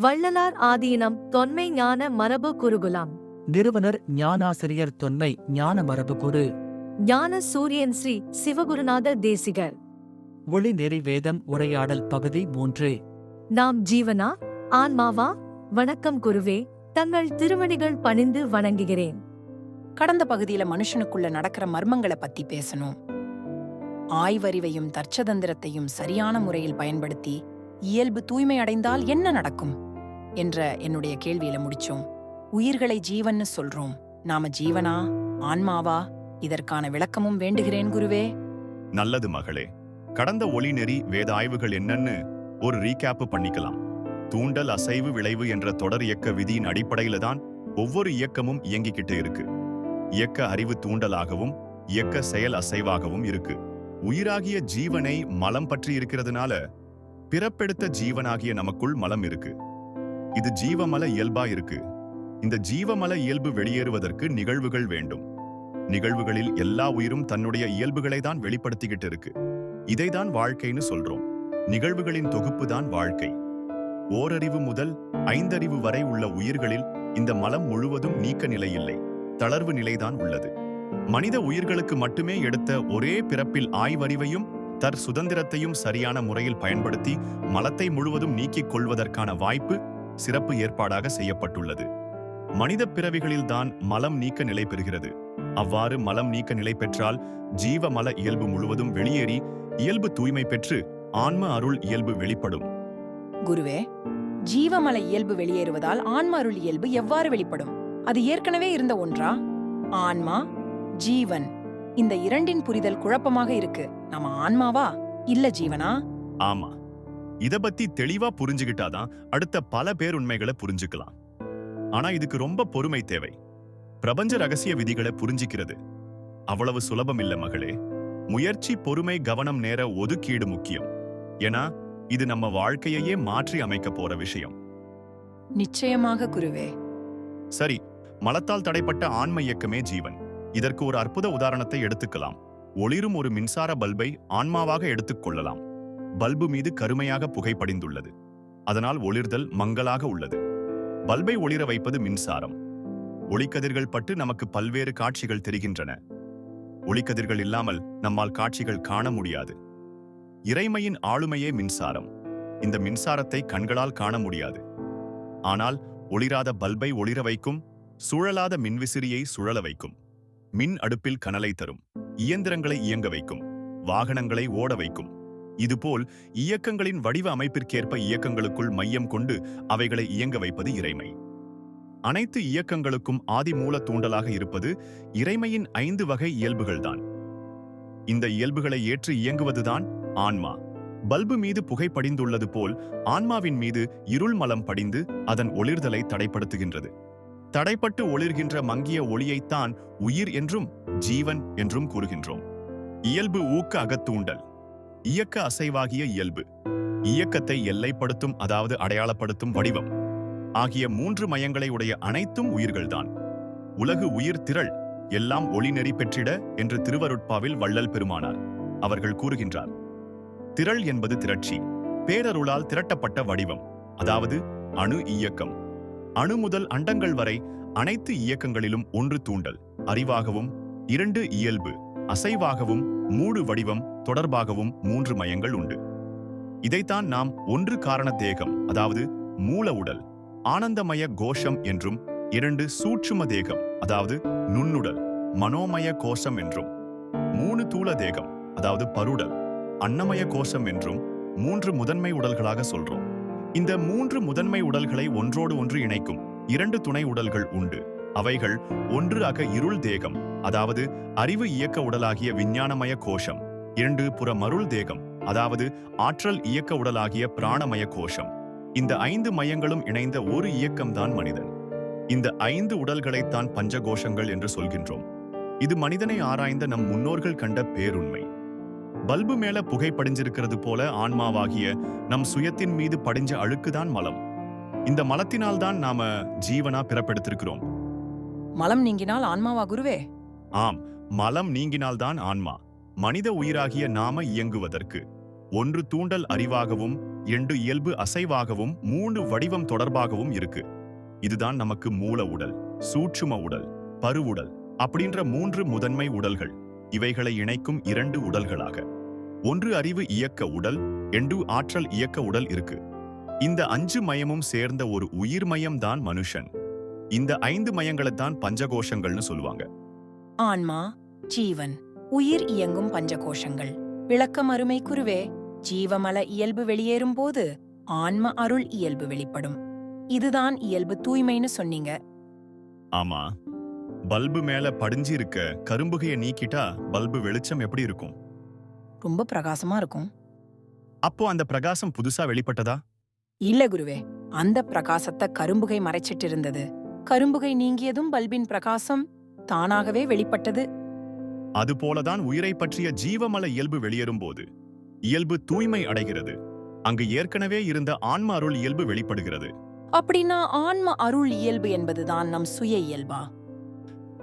வள்ளலார் ஆதீனம் தொன்மை ஞான மரபு குருகுலம் நிறுவனர் ஞானாசிரியர் தொன்மை ஞான மரபு குரு ஞான சூரியன் ஸ்ரீ சிவகுருநாத தேசிகர். ஒளி நெறி வேதம் உரையாடல் பகுதி மூன்று. நாம் ஜீவனா ஆன்மாவா? வணக்கம் குருவே தங்கள் திருவடிகள் பணிந்து வணங்குகிறேன். கடந்த பகுதியில மனுஷனுக்குள்ள நடக்கிற மர்மங்களை பத்தி பேசணும். ஆய்வறிவையும் தர்ச்சதந்திரத்தையும் சரியான முறையில் பயன்படுத்தி இயல்பு தூய்மை அடைந்தால் என்ன நடக்கும்? என்ற என்னுடைய கேள்வியில முடிச்சோம். உயிர்களை ஜீவன்னு சொல்றோம். நாம ஜீவனா? ஆன்மாவா? இதற்கான விளக்கமும் வேண்டுகிறேன் குருவே. நல்லது மகளே. கடந்த ஒளிநெறி வேத ஆய்வுகள் என்னன்னு ஒரு ரீகேப் பண்ணிக்கலாம். தூண்டல் அசைவு விளைவு என்ற தொடர் இயக்க விதியின் அடிப்படையில தான் ஒவ்வொரு இயக்கமும் இயங்கிக்கிட்டு இருக்கு. இயக்க அறிவு தூண்டலாகவும் இயக்க செயல் அசைவாகவும் இருக்கு. உயிராகிய ஜீவனை மலம் பற்றி இருக்கிறதுனால பிறப்பெடுத்த ஜீவனாகிய நமக்குள் மலம் இருக்கு. இது ஜீவமல இயல்பா இருக்கு. இந்த ஜீவமல இயல்பு வெளியேறுவதற்கு நிகழ்வுகள் வேண்டும். நிகழ்வுகளில் எல்லா உயிரும் தன்னுடைய இயல்புகளை தான் வெளிப்படுத்திக்கிட்டு இருக்கு. இதைதான் வாழ்க்கைன்னு சொல்றோம். நிகழ்வுகளின் தொகுப்பு தான் வாழ்க்கை. ஓரறிவு முதல் ஐந்தறிவு வரை உள்ள உயிர்களில் இந்த மலம் முழுவதும் நீக்க நிலை இல்லை தளர்வு நிலைதான் உள்ளது. மனித உயிர்களுக்கு மட்டுமே எடுத்த ஒரே பிறப்பில் ஆய்வறிவையும் தர் சுதந்திரத்தையும் சரியான முறையில் பயன்படுத்தி மலத்தை முழுவதும் நீக்கிக் கொள்வதற்கான வாய்ப்பு சிறப்பு ஏற்பாடாக செய்யப்பட்டுள்ளது. மனித பிறவிகளில்தான் மலம் நீக்க நிலை பெறுகிறது. அவ்வாறு மலம் நீக்க நிலை பெற்றால் ஜீவ மல இயல்பு முழுவதும் வெளியேறி இயல்பு தூய்மை பெற்று ஆன்ம அருள் இயல்பு வெளிப்படும். குருவே ஜீவமல இயல்பு வெளியேறுவதால் ஆன்ம அருள் இயல்பு எவ்வாறு வெளிப்படும்? அது ஏற்கனவே இருந்த ஒன்றா? ஆன்மா ஜீவன். இந்த இரண்டின் புரிதல் குழப்பமாக இருக்கு. நாம ஆன்மாவா? இல்ல ஜீவனா? ஆமா. இத பத்தி தெளிவா புரிஞ்சுகிட்டாதான் அடுத்த பல பேருண்மைகளை புரிஞ்சுக்கலாம். ஆனா இதுக்கு ரொம்ப பொறுமை தேவை. பிரபஞ்ச ரகசிய விதிகளை புரிஞ்சிக்கிறது. அவ்வளவு சுலபம் இல்ல மகளே. முயற்சி பொறுமை கவனம் நேர ஒதுக்கீடு முக்கியம். ஏன்னா இது நம்ம வாழ்க்கையையே மாற்றி அமைக்க போற விஷயம். நிச்சயமாக குருவே. சரி மலத்தால் தடைப்பட்ட ஆன்ம இயக்கமே ஜீவன். இதற்கு ஒரு அற்புத உதாரணத்தை எடுத்துக்கலாம். ஒளிரும் ஒரு மின்சார பல்பை ஆன்மாவாக எடுத்துக் கொள்ளலாம். பல்பு மீது கருமையாக புகை படிந்துள்ளது அதனால் ஒளிர்தல் மங்கலாக உள்ளது. பல்பை ஒளிர வைப்பது மின்சாரம். ஒளிக்கதிர்கள் பட்டு நமக்கு பல்வேறு காட்சிகள் தெரிகின்றன. ஒளிக்கதிர்கள் இல்லாமல் நம்மால் காட்சிகள் காண முடியாது. இறைமையின் ஆளுமையே மின்சாரம். இந்த மின்சாரத்தை கண்களால் காண முடியாது. ஆனால் ஒளிராத பல்பை ஒளிர வைக்கும் சுழலாத மின்விசிறியை சுழல வைக்கும். மின் அடுப்பில் கனலை தரும். இயந்திரங்களை இயங்க வைக்கும். வாகனங்களை ஓட வைக்கும். இதுபோல் இயக்கங்களின் வடிவ அமைப்பிற்கேற்ப இயக்கங்களுக்குள் மையம் கொண்டு அவைகளை இயங்க வைப்பது இறைமை. அனைத்து இயக்கங்களுக்கும் ஆதி மூல தூண்டலாக இருப்பது இறைமையின் ஐந்து வகை இயல்புகள்தான். இந்த இயல்புகளை ஏற்று இயங்குவதுதான் ஆன்மா. பல்பு மீது புகை படிந்துள்ளது போல் ஆன்மாவின் மீது இருள் மலம் படிந்து அதன் ஒளிர்தலை தடைப்படுத்துகின்றது. தடைப்பட்டு ஒளிர்கின்ற மங்கிய ஒளியைத்தான் உயிர் என்றும் ஜீவன் என்றும் கூறுகின்றோம். இயல்பு ஊக்க அகத்தூண்டல். இயக்க அசைவாகிய இயல்பு. இயக்கத்தை எல்லைப்படுத்தும் அதாவது அடையாளப்படுத்தும் வடிவம். ஆகிய மூன்று மயங்களை உடைய அனைத்தும் உயிர்கள்தான். உலகு உயிர் திரள் எல்லாம் ஒளிநெறி பெற்றிட என்று திருவருட்பாவில் வள்ளல் பெருமானார் அவர்கள் கூறுகின்றார். திரள் என்பது திரட்சி. பேரருளால் திரட்டப்பட்ட வடிவம் அதாவது அணு இயக்கம். அணு முதல் அண்டங்கள் வரை அனைத்து இயக்கங்களிலும் ஒன்று தூண்டல் அறிவாகவும் இரண்டு இயல்பு அசைவாகவும் மூடு வடிவம் தொடர்பாகவும் மூன்று மயங்கள் உண்டு. இதைத்தான் நாம் ஒன்று காரண தேகம் அதாவது மூல உடல் ஆனந்தமய கோஷம் என்றும் இரண்டு சூட்சும தேகம் அதாவது நுண்ணுடல் மனோமய கோஷம் என்றும் மூணு தூல தேகம் அதாவது பருடல் அன்னமய கோஷம் என்றும் மூன்று முதன்மை உடல்களாக சொல்றோம். இந்த மூன்று முதன்மை உடல்களை ஒன்றோடு ஒன்று இணைக்கும் இரண்டு துணை உடல்கள் உண்டு. அவைகள் ஒன்று அக இருள் தேகம் அதாவது அறிவு இயக்க உடலாகிய விஞ்ஞானமய கோஷம். இரண்டு புற மருள் தேகம் அதாவது ஆற்றல் இயக்க உடலாகிய பிராணமய கோஷம். இந்த ஐந்து மையங்களும் இணைந்த ஒரு இயக்கம்தான் மனிதன். இந்த ஐந்து உடல்களைத்தான் பஞ்சகோஷங்கள் என்று சொல்கின்றோம். இது மனிதனை ஆராய்ந்த நம் முன்னோர்கள் கண்ட பேருண்மை. பல்பு மேல புகை படிஞ்சிருக்கிறது போல ஆன்மாவாகிய நம் சுயத்தின் மீது படிஞ்ச அழுக்குதான் மலம். இந்த மலத்தினால் தான் நாம ஜீவனா பிறப்பெடுத்திருக்கிறோம். மலம் நீங்கினால் ஆன்மாவா குருவே? ஆம் மலம் நீங்கினால்தான் ஆன்மா. மனித உயிராகிய நாம இயங்குவதற்கு ஒன்று தூண்டல் அறிவாகவும் எண்டு இயல்பு அசைவாகவும் மூணு வடிவம் தொடர்பாகவும் இருக்கு. இதுதான் நமக்கு மூல உடல் சூட்சும உடல் பருவுடல் அப்படின்ற மூன்று முதன்மை உடல்கள். இவைகளை இணைக்கும் இரண்டு உடல்களாக. ஒன்று அறிவு இயக்க உடல் எண்டு ஆற்றல் இயக்க உடல் இருக்கு. இந்த அஞ்சு மயமும் சேர்ந்த ஒரு உயிர் மயம் தான் மனுஷன். இந்த ஐந்து மயங்களைத்தான் பஞ்சகோஷங்கள்னு சொல்லுவாங்க. ஆன்மா ஜீவன் உயிர் இயங்கும் பஞ்சகோஷங்கள். விளக்கம் அருமை குருவே ஜீவமல இயல்பு வெளியேறும் போது ஆன்ம அருள் இயல்பு வெளிப்படும். இதுதான் இயல்பு தூய்மைன்னு சொன்னீங்க. ஆமா. பல்பு மேல படிஞ்சு இருக்க கரும்புகையை நீக்கிட்டா பல்பு வெளிச்சம் எப்படி இருக்கும்? ரொம்ப பிரகாசமா இருக்கும். அப்போ அந்த பிரகாசம் புதுசா வெளிப்பட்டதா? இல்ல குருவே அந்த பிரகாசத்தை கரும்புகை மறைச்சிட்டு இருந்தது கரும்புகை நீங்கியதும் பல்பின் பிரகாசம் தானாகவே வெளிப்பட்டது. அதுபோலதான் உயிரை பற்றிய ஜீவமல இயல்பு வெளியேறும் போது. இயல்பு தூய்மை அடைகிறது. அங்கு ஏற்கனவே இருந்த ஆன்ம அருள் இயல்பு வெளிப்படுகிறது. அப்படின்னா ஆன்ம அருள் இயல்பு என்பதுதான் நம் சுய இயல்பா?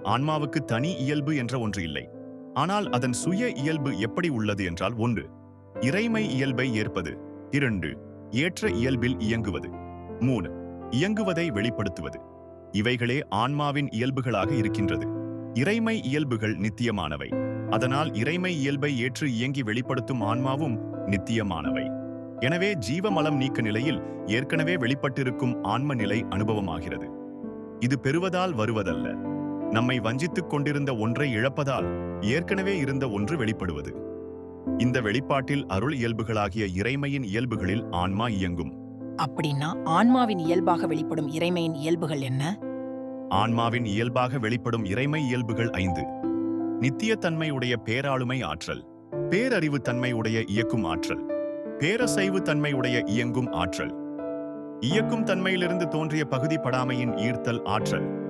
ஆன்மாவுக்கு தனி இயல்பு என்ற ஒன்று இல்லை. ஆனால் அதன் சுய இயல்பு எப்படி உள்ளது என்றால் ஒன்று இறைமை இயல்பை ஏற்பது. இரண்டு ஏற்ற இயல்பில் இயங்குவது. மூணு இயங்குவதை வெளிப்படுத்துவது. இவைகளே ஆன்மாவின் இயல்புகளாக இருக்கின்றது. இறைமை இயல்புகள் நித்தியமானவை. அதனால் இறைமை இயல்பை ஏற்று இயங்கி வெளிப்படுத்தும் ஆன்மாவும் நித்தியமானவை. எனவே ஜீவமலம் நீக்க நிலையில் ஏற்கனவே வெளிப்பட்டிருக்கும் ஆன்ம நிலை அனுபவமாகிறது. இது பெறுவதால் வருவதல்ல. நம்மை வஞ்சித்துக் கொண்டிருந்த ஒன்றை இழப்பதால் ஏற்கனவே இருந்த ஒன்று வெளிப்படுவது. இந்த வெளிப்பாட்டில் அருள் இயல்புகளாகிய இறைமையின் இயல்புகளில் ஆன்மா இயங்கும். அப்படின்னா ஆன்மாவின் இயல்பாக வெளிப்படும் இறைமையின் இயல்புகள் என்ன? ஆன்மாவின் இயல்பாக வெளிப்படும் இறைமை இயல்புகள் ஐந்து. நித்தியத்தன்மையுடைய பேராளுமை ஆற்றல் பேரறிவு தன்மையுடைய இயக்கும் ஆற்றல் பேரசைவு தன்மையுடைய இயங்கும் ஆற்றல். இயக்கும் தன்மையிலிருந்து தோன்றிய பகுதி படாமையின் ஈர்த்தல் ஆற்றல்.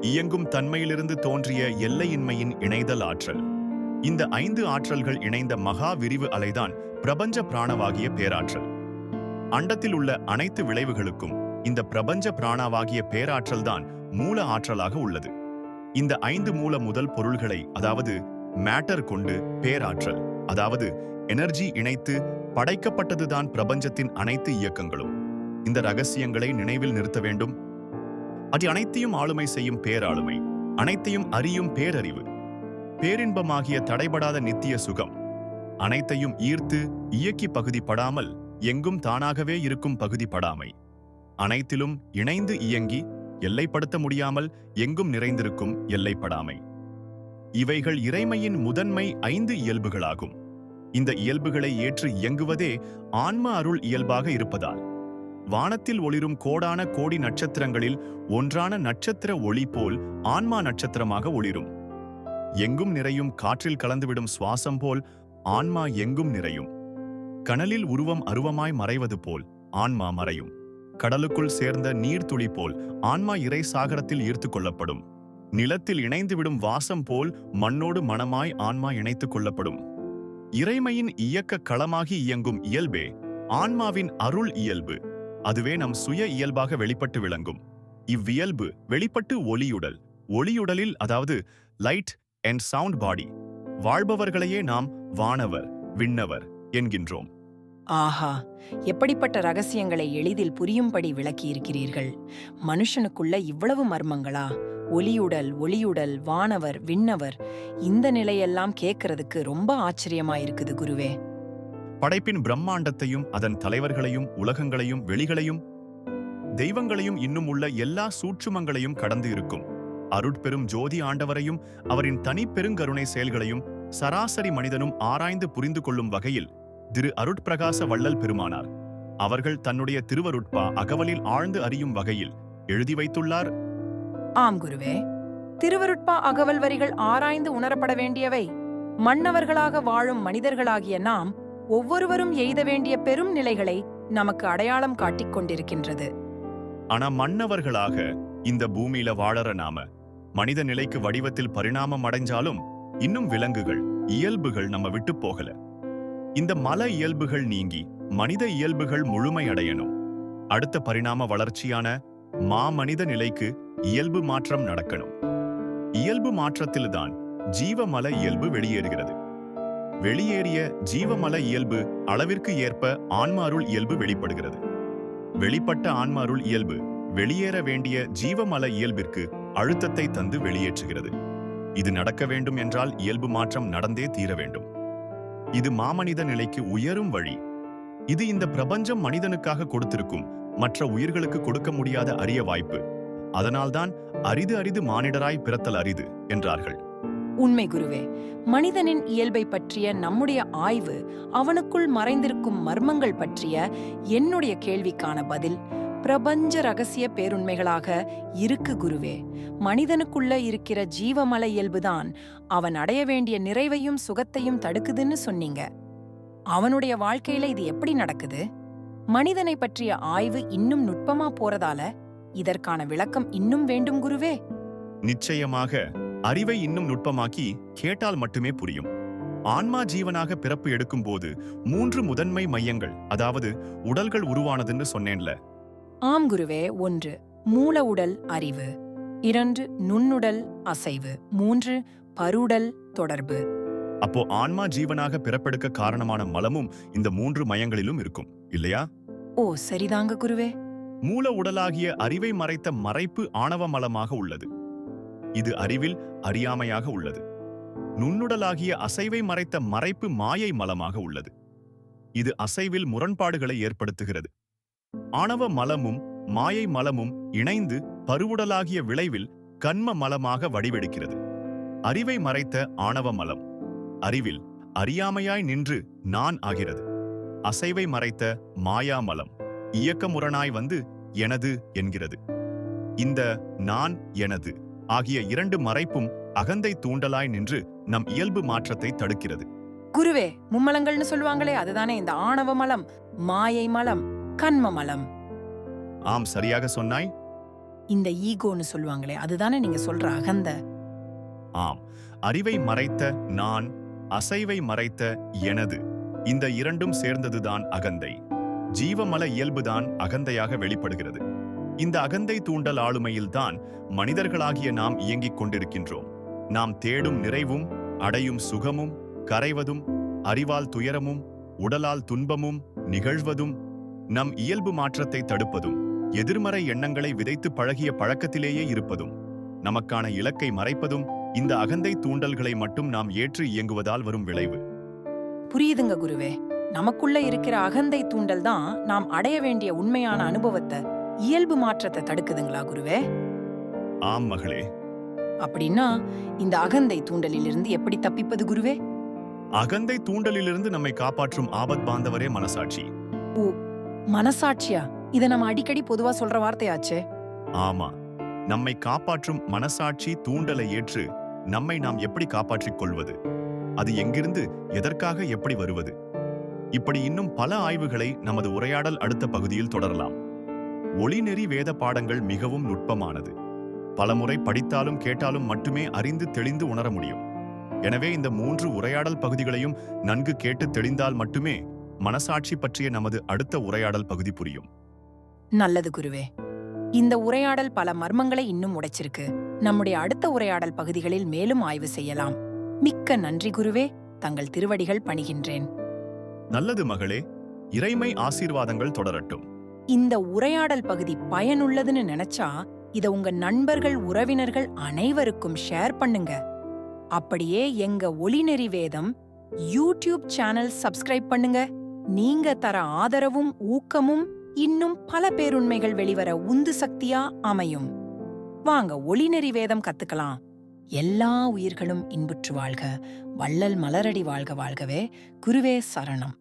இயங்கும் தன்மையிலிருந்து தோன்றிய எல்லையின்மையின் இணைதல் ஆற்றல். இந்த ஐந்து ஆற்றல்கள் இணைந்த மகா விரிவு அலைதான் பிரபஞ்ச பிராணவாகிய பேராற்றல். அண்டத்தில் உள்ள அனைத்து விளைவுகளுக்கும் இந்த பிரபஞ்ச பிராணாவாகிய பேராற்றல்தான் மூல ஆற்றலாக உள்ளது. இந்த ஐந்து மூல முதல் பொருள்களை அதாவது மேட்டர் கொண்டு பேராற்றல் அதாவது எனர்ஜி இணைத்து படைக்கப்பட்டதுதான் பிரபஞ்சத்தின் அனைத்து இயக்கங்களும். இந்த ரகசியங்களை நினைவில் நிறுத்த வேண்டும். அது அனைத்தையும் ஆளுமை செய்யும் பேராளுமை அனைத்தையும் அறியும் பேரறிவு பேரின்பமாகிய தடைபடாத நித்திய சுகம் அனைத்தையும் ஈர்த்து இயக்கி பகுதி படாமல் எங்கும் தானாகவே இருக்கும் பகுதி படாமை அனைத்திலும் இணைந்து இயங்கி எல்லைப்படுத்த முடியாமல் எங்கும் நிறைந்திருக்கும் எல்லைப்படாமை. இவைகள் இறைமையின் முதன்மை ஐந்து இயல்புகளாகும். இந்த இயல்புகளை ஏற்று இயங்குவதே ஆன்ம அருள் இயல்பாக இருப்பதால் வானத்தில் ஒளிரும் கோடான கோடி நட்சத்திரங்களில் ஒன்றான நட்சத்திர ஒளி போல் ஆன்மா நட்சத்திரமாக ஒளிரும். எங்கும் நிறையும் காற்றில் கலந்துவிடும் சுவாசம் போல் ஆன்மா எங்கும் நிறையும். கனலில் உருவம் அருவமாய் மறைவது போல் ஆன்மா மறையும். கடலுக்குள் சேர்ந்த நீர்த்துளி போல் ஆன்மா இறை சாகரத்தில் ஈர்த்துக் கொள்ளப்படும். நிலத்தில் இணைந்துவிடும் வாசம் போல் மண்ணோடு மனமாய் ஆன்மா இணைத்துக் கொள்ளப்படும். இறைமையின் இயக்க களமாகி இயங்கும் இயல்பே ஆன்மாவின் அருள் இயல்பு. அதுவே நம் சுய இயல்பாக வெளிப்பட்டு விளங்கும். இவ்வியல்பு வெளிப்பட்டு ஒளியுடல் ஒளியுடலில் அதாவது லைட் அண்ட் சவுண்ட் பாடி வாழ்பவர்களையே நாம் வானவர் விண்ணவர் என்கின்றோம். ஆஹா! எப்படிப்பட்ட ரகசியங்களை எளிதில் புரியும்படி விளக்கியிருக்கிறீர்கள்? மனுஷனுக்குள்ள இவ்வளவு மர்மங்களா? ஒளியுடல் ஒளியுடல் வானவர் விண்ணவர் இந்த நிலையெல்லாம் கேட்கறதுக்கு ரொம்ப ஆச்சரியமா இருக்குது குருவே. படைப்பின் பிரம்மாண்டத்தையும் அதன் தலைவர்களையும் உலகங்களையும் வெளிகளையும் தெய்வங்களையும் இன்னும் உள்ள எல்லா சூட்சுமங்களையும் கடந்து இருக்கும். அருட்பெரும் ஜோதி ஆண்டவரையும் அவரின் தனிப்பெருங்கருணை செயல்களையும் சராசரி மனிதனும் ஆராய்ந்து புரிந்து கொள்ளும் வகையில் திரு அருட்பிரகாச வள்ளல் பெருமானார். அவர்கள் தன்னுடைய திருவருட்பா அகவலில் ஆழ்ந்து அறியும் வகையில் எழுதி வைத்துள்ளார். ஆம் குருவே திருவருட்பா அகவல் வரிகள் ஆராய்ந்து உணரப்பட வேண்டியவை மன்னவர்களாக வாழும் மனிதர்களாகிய நாம் ஒவ்வொருவரும் எய்த வேண்டிய பெரும் நிலைகளை நமக்கு அடையாளம் காட்டிக் கொண்டிருக்கின்றது. ஆனா மன்னவர்களாக இந்த பூமியில வாழற நாம மனித நிலைக்கு வடிவத்தில் பரிணாமம் அடைஞ்சாலும் இன்னும் விலங்குகள் இயல்புகள் நம்ம விட்டு போகல. இந்த மல இயல்புகள் நீங்கி மனித இயல்புகள் முழுமை அடையணும். அடுத்த பரிணாம வளர்ச்சியான மாமனித நிலைக்கு இயல்பு மாற்றம் நடக்கணும். இயல்பு மாற்றத்தில்தான் ஜீவமல இயல்பு வெளியேறுகிறது. வெளியேறிய ஜீவமல இயல்பு அளவிற்கு ஏற்ப ஆன்மாருள் இயல்பு வெளிப்படுகிறது. வெளிப்பட்ட ஆன்மாருள் இயல்பு வெளியேற வேண்டிய ஜீவமல இயல்பிற்கு அழுத்தத்தை தந்து வெளியேற்றுகிறது. இது நடக்க வேண்டும் என்றால் இயல்பு மாற்றம் நடந்தே தீர வேண்டும். இது மாமனித நிலைக்கு உயரும் வழி. இது இந்த பிரபஞ்சம் மனிதனுக்காக கொடுத்திருக்கும் மற்ற உயிர்களுக்கு கொடுக்க முடியாத அரிய வாய்ப்பு. அதனால்தான் அரிது அரிது மானிடராய் பிறத்தல் அரிது என்றார்கள். உண்மை குருவே மனிதனின் இயல்பை பற்றிய நம்முடைய ஆய்வு அவனுக்குள் மறைந்திருக்கும் மர்மங்கள் பற்றிய என்னுடைய கேள்விக்கான பதில் பிரபஞ்ச ரகசிய பேருண்மைகளாக இருக்கு குருவே. மனிதனுக்குள்ள இருக்கிற ஜீவமல இயல்புதான் அவன் அடைய வேண்டிய நிறைவையும் சுகத்தையும் தடுக்குதுன்னு சொன்னீங்க. அவனுடைய வாழ்க்கையில இது எப்படி நடக்குது? மனிதனை பற்றிய ஆய்வு இன்னும் நுட்பமா போறதால இதற்கான விளக்கம் இன்னும் வேண்டும் குருவே. நிச்சயமாக அறிவை இன்னும் நுட்பமாக்கி கேட்டால் மட்டுமே புரியும். ஆன்மா ஜீவனாக பிறப்பு எடுக்கும்போது மூன்று முதன்மை மையங்கள் அதாவது உடல்கள் உருவானதுன்னு சொன்னேன்ல. ஆம் குருவே ஒன்று மூல உடல் அறிவு இரண்டு நுண்ணுடல் அசைவு மூன்று பருடல் தொடர்பு. அப்போ ஆன்மா ஜீவனாக பிறப்பெடுக்க காரணமான மலமும் இந்த மூன்று மையங்களிலும் இருக்கும் இல்லையா? ஓ சரிதாங்க குருவே. மூல உடலாகிய அறிவை மறைத்த மறைப்பு ஆணவ மலமாக உள்ளது. இது அறிவில் அறியாமையாக உள்ளது. நுண்ணுடலாகிய அசைவை மறைத்த மறைப்பு மாயை மலமாக உள்ளது. இது அசைவில் முரண்பாடுகளை ஏற்படுத்துகிறது. ஆணவ மலமும் மாயை மலமும் இணைந்து பருவுடலாகிய விளைவில் கண்ம மலமாக வடிவெடுக்கிறது. அறிவை மறைத்த ஆணவ மலம். அறிவில் அறியாமையாய் நின்று நான் ஆகிறது. அசைவை மறைத்த மாயா மலம். இயக்கமுரணாய் வந்து எனது என்கிறது. இந்த நான் எனது. ஆகிய இரண்டு மறைப்பும் அகந்தை தூண்டலாய் நின்று நம் இயல்பு மாற்றத்தை தடுக்கிறது. குருவே மும்மலங்கள்னு சொல்லுவாங்களே அதுதானே இந்த ஆணவ மலம் மாயை மலம் கண்ம மலம். ஆம் சரியாக சொன்னாய். இந்த ஈகோன்னு சொல்லுவாங்களே அதுதானே நீங்க சொல்ற அகந்த. ஆம் அறிவை மறைத்த நான் அசைவை மறைத்த எனது இந்த இரண்டும் சேர்ந்ததுதான் அகந்தை. ஜீவமல இயல்புதான் அகந்தையாக வெளிப்படுகிறது. இந்த அகந்தை தூண்டல் ஆளுமையில்தான் மனிதர்களாகிய நாம் இயங்கிக் கொண்டிருக்கின்றோம். நாம் தேடும் நிறைவும் அடையும் சுகமும் கரைவதும் அறிவால் துயரமும் உடலால் துன்பமும் நிகழ்வதும் நம் இயல்பு மாற்றத்தை தடுப்பதும் எதிர்மறை எண்ணங்களை விதைத்து பழகிய பழக்கத்திலேயே இருப்பதும் நமக்கான இலக்கை மறைப்பதும் இந்த அகந்தை தூண்டல்களை மட்டும் நாம் ஏற்று இயங்குவதால் வரும் விளைவு. புரியுதுங்க குருவே. நமக்குள்ள இருக்கிற அகந்தை தூண்டல் தான் நாம் அடைய வேண்டிய உண்மையான அனுபவத்தை இயல்பு மாற்றத்தை தடுக்குதுங்களா குருவே? ஆம் மகளே. அப்படின்னா இந்த அகந்தை தூண்டலிலிருந்து எப்படி தப்பிப்பது குருவே? அகந்தை தூண்டலிலிருந்து நம்மை காப்பாற்றும் ஆபத் பாந்தவரே மனசாட்சி. மனசாட்சியா? இத நம்ம அடிக்கடி பொதுவா சொல்ற வார்த்தையாச்சே. ஆமா. நம்மை காப்பாற்றும் மனசாட்சி தூண்டலை ஏற்று நம்மை நாம் எப்படி காப்பாற்றிக் கொள்வது? அது எங்கிருந்து எதற்காக எப்படி வருவது? இப்படி இன்னும் பல ஆய்வுகளை நமது உரையாடல் அடுத்த பகுதியில் தொடரலாம். ஒளிநெறி வேத பாடங்கள் மிகவும் நுட்பமானது. பலமுறை படித்தாலும் கேட்டாலும் மட்டுமே அறிந்து தெளிந்து உணர முடியும். எனவே இந்த மூன்று உரையாடல் பகுதிகளையும் நன்கு கேட்டு தெளிந்தால் மட்டுமே மனசாட்சி பற்றிய நமது அடுத்த உரையாடல் பகுதி புரியும். நல்லது குருவே. இந்த உரையாடல் பல மர்மங்களை இன்னும் உடைச்சிருக்கு. நம்முடைய அடுத்த உரையாடல் பகுதிகளில் மேலும் ஆய்வு செய்யலாம். மிக்க நன்றி குருவே. தங்கள் திருவடிகள் பணிகின்றேன். நல்லது மகளே. இறைமை ஆசீர்வாதங்கள் தொடரட்டும். இந்த உரையாடல் பகுதி பயனுள்ளதுன்னு நினைச்சா இத உங்க நண்பர்கள் உறவினர்கள் அனைவருக்கும் ஷேர் பண்ணுங்க. அப்படியே எங்க ஒளிநெறி வேதம் யூடியூப் சேனல் சப்ஸ்கிரைப் பண்ணுங்க. நீங்க தர ஆதரவும் ஊக்கமும் இன்னும் பல பேருண்மைகள் வெளிவர உந்து சக்தியா அமையும். வாங்க ஒளிநெறி வேதம் கத்துக்கலாம். எல்லா உயிர்களும் இன்புற்று வாழ்க. வள்ளல் மலரடி வாழ்க வாழ்கவே. குருவே சரணம்.